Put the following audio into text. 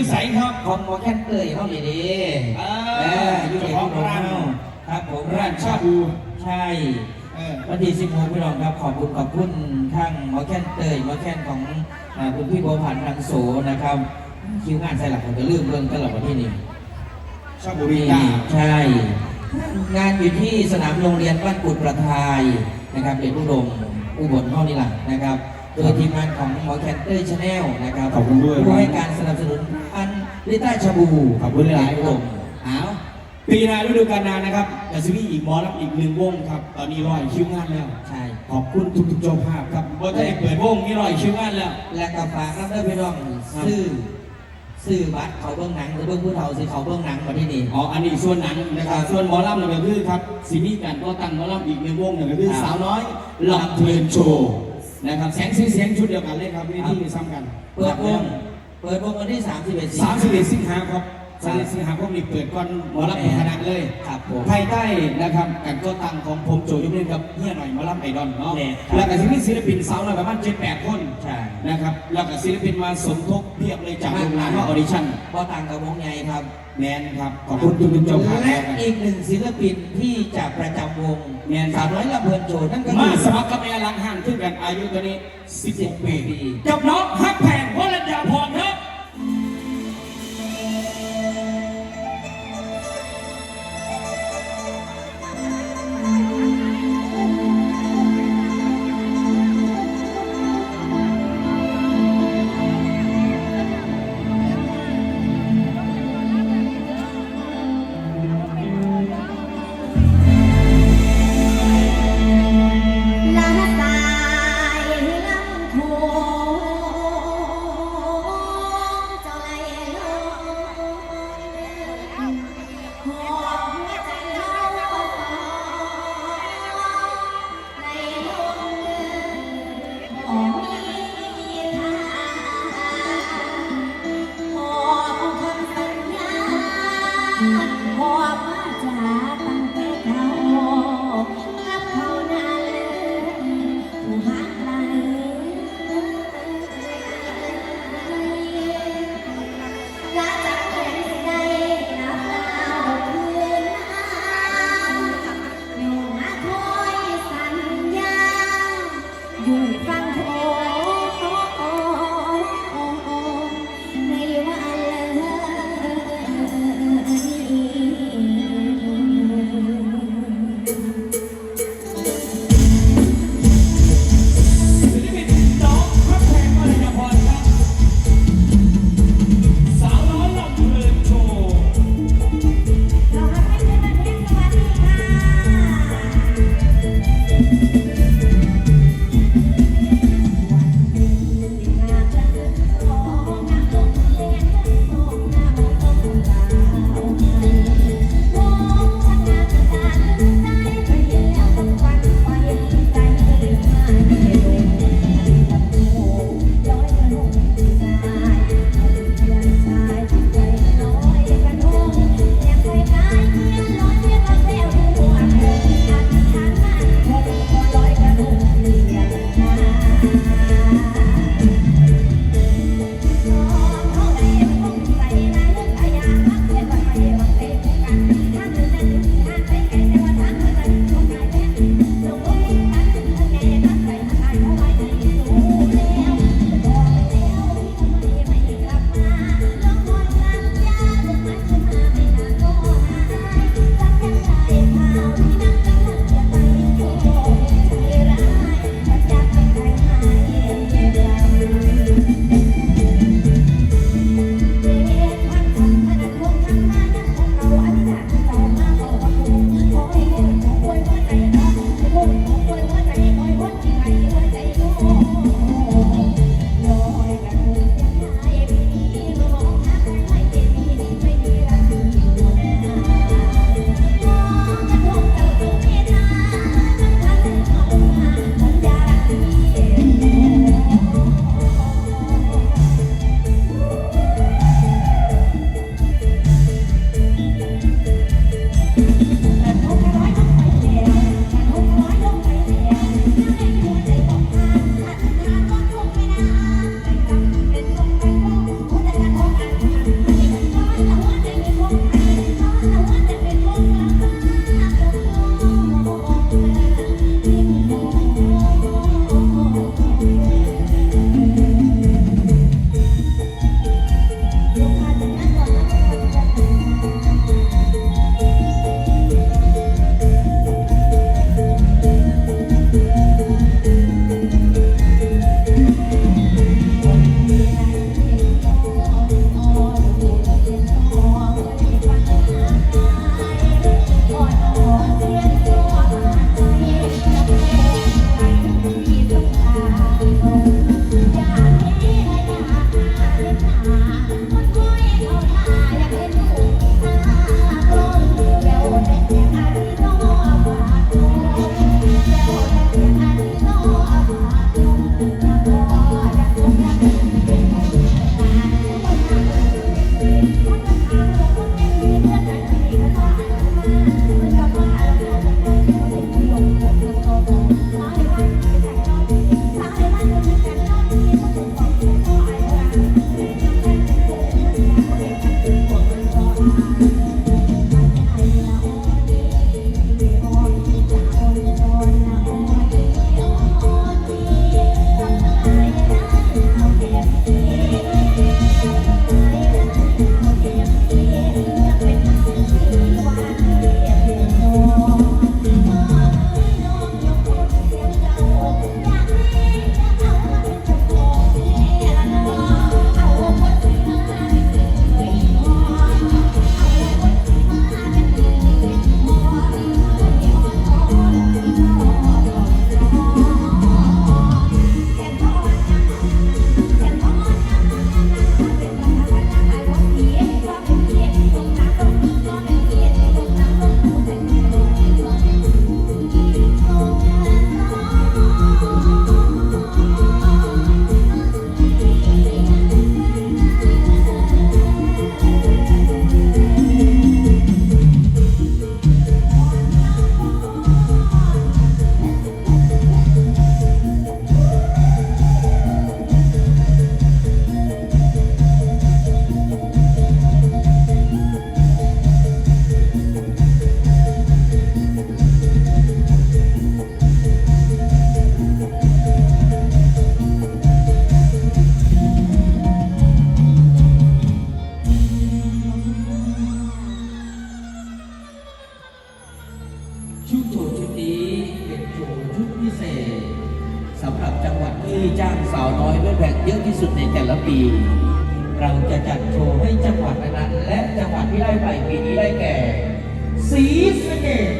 อยู่ใสครับของหมอแคนเตยเขาดีดีอ่าเอออยู่ในเจ้าของที่ร้านครับผมร้านชาบูใช่เออวันที่สิบหกพี่น้องครับขอบคุณขอบคุณทั้งหมอแคนเตยหมอแคนของอ่าคุณพี่โบวผันรังโสนะครับ คิวงานใส่หลักผมจะลืมเรื่องตลอดวันที่นี่ชาบูรินี่กาใช่งานอยู่ที่สนามโรงเรียนบ้านกุดประทายนะครับเด็กอุดมอุบลเท่านี้แหละนะครับ โดยทีมงานของหมอแคนเตอร์ชาแนลนะครับขอบคุณด้วย ผู้ให้การสนับสนุนอันลิต้าชาบูขอบคุณหลายๆอุดมเอาปีหน้าฤดูกาลหนานะครับจะซีรีส์อีกหมอรับอีกหนึ่งวงครับ ตอนนี้รอยคิวงานแล้ว ใช่ ขอบคุณทุกๆเจ้าภาพครับว่าจะได้เปิดวงนี่รอยคิวงานแล้ว และกับฝากรับได้พี่น้องครับซื้อซื้อบัตรเขาเบื้องหนังหรือเบื้องผู้เฒ่าซื้อเขาเบื้องหนังมาที่นี่ อ๋อ อันนี้ส่วนหนังนะครับครับส่วนหมอลำเนี่ยก็คือครับซีรีส์กันก็ตั้งหมอลำอีกหนึ่งวงเนี่ยก็คือครับสาวน้อยลำเพลินโชว์ นะครับแสงสีเสียงชุดเดียวกันเลยครับวิธีซ้ำกัน เปิดวง เปิดวงวันที่ 31สิงสามหาสิบเอ็ดสิงหาครับ ครัสาบมสิบเอ็ดสิงหาคมนี่เปิดก่อนหมอลำเป็นคณะเลยครับผมภายใต้นะครับการก่อตั้งของผมโจยมเล่นกับเฮียหน่อยหมอลำไอดอลเนาะแน่ครับแล้วก็จะมีศิลปินสาวน้อยประมาณเจ็ดแปดคนใช่นะครับแล้วก็ศิลปินมาสมทบเพียบเลยจากโรงงานว่าออดิชั่นพอต่างกับวงใหญ่ครับแมนครับขอบคุณทุกๆเจ้าภาพและอีกหนึ่งศิลปินที่จะประจำวงแม่นคสารัมบร้อยลำเพลินโชว์นั่นก็มาคือสมัครกับแม่ลังห่างขึ้นกันอายุตัวนี้16ปีปีกับน้องฮักแพงวรัญญาพร love. ที่จ้างสาวน้อยด้วยแบกเยอะที่สุดในแต่ละปี เราจะจัดโชว์ให้จังหวัดนั้น และจังหวัดที่ไล่ไปปีนี้ได้แก่ สีสเกต